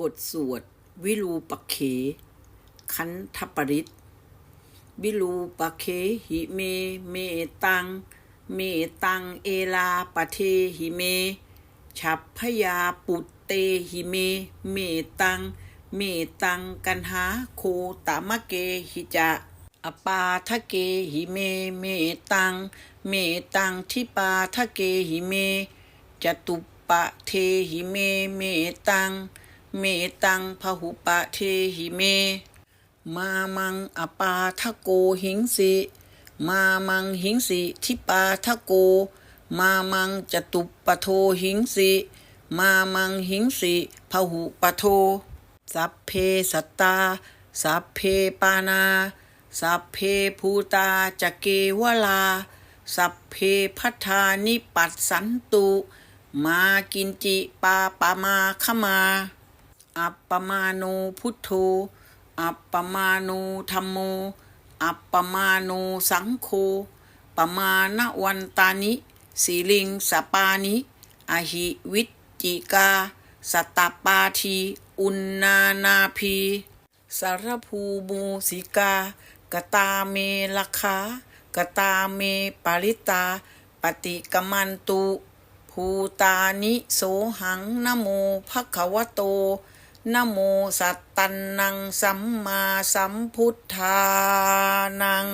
บทสวด วิรูปเข คันทปริต วิรูปเขหิเม เมตัง เมตัง เอลาปะเทหิเม ฉัพพยาปุตเตหิเม เมตัง เมตัง กันหาโคตามะเกหิจะอปาทะเกหิเม เมตัง เมตังทิปาทะเกหิเมจตุปะเทหิเม เมตัง เมตังพหุปะเทหิเม มามังอปาทะโกหิงสิ มามังหิงสิทิปาทะโก มามังจตุปโทหิงสิ มามังหิงสิพหุปโท สัพเพสัตตา สัพเพปานา สัพเพภูตาจเกวลา สัพเพพัทธานิปัสสันตุ มากินจิปาปามาขมา อัปปมาโนพุทโธ อัปปมาโนธรรมโม อัปปมาโนสังโฆปมาณวันตานิสีลิงสปานิ อหิวิจจิกาสตตปาที อุณนานาพีสารภูมูสิกา กตาเมลคากตาเมปาริตา ปฏิกมันตุ ภูตานิโสหังนโมภคะวะโต นโมสัตตันนังสัมมาสัมพุทธานัง